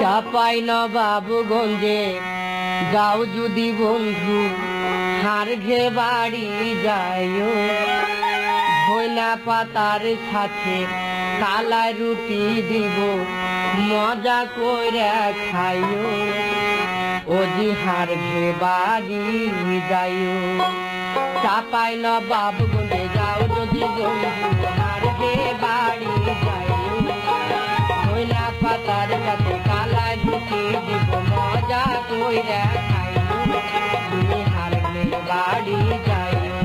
চাপাই নবাবগঞ্জে যাও যদি বন্ধু, হার ঘে বাড়ি যাইও। ভৈনা পাতার সাথে কালা রুটি দিব, মজা করে খাইও। ওজি হার ঘে বাড়ি যাইও। চাপাই নবাবগঞ্জে যাও যদি বন্ধু, হার ঘে বাড়ি যাইও। কইলা পাতার সাথে কইরা খাইও তুমি হারবে বাড়ি যাইও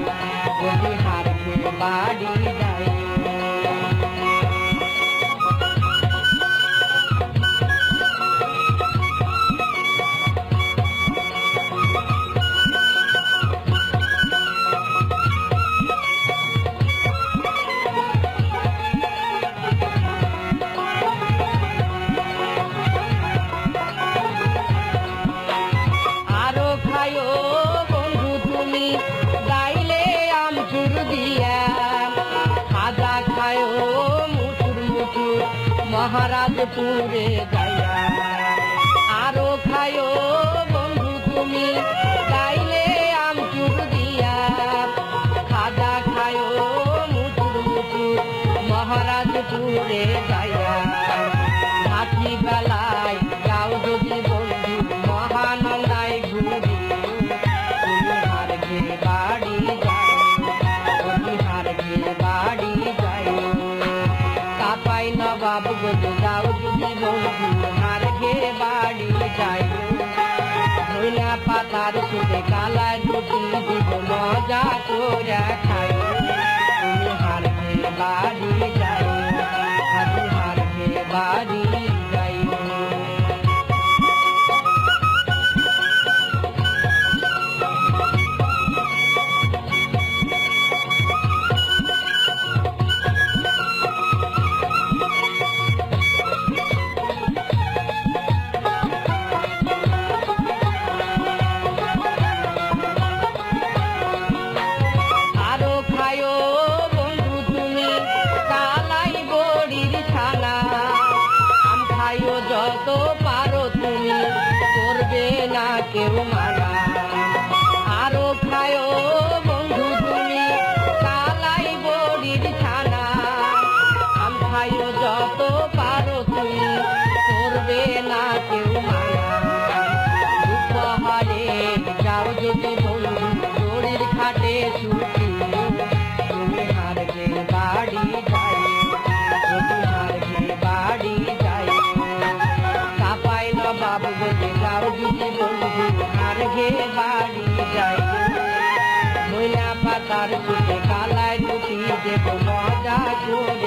হারবে বাড়ি যাইও মহারাজপুরে আরও খায়ো বন্ধু তুমি গাইলে আমচুর দিয়া খাজা খায়ো মুচুর মুচুর মহারাজপুরে যাইয়া হাতি বেলায় কাপাই নবাব গজে যাও যদি বন্ধু হার ঘে বাড়ি যাই ধইনা পাতার সুতে কালা রুটি দিব মজা করে খাই করবে না কেউ মায়া। উপহারে যাও যদি বন্ধু শরীর খাটে ছুটি তুমি হারবে বাড়ি যাই তুমি হারবে বাড়ি যাই। কাপাই না বাবু বলে, যাও যদি বন্ধু হারবে বাড়ি যাই। মহিলা পাতার ছুটে কালায় টুটি দেবো মজা করে।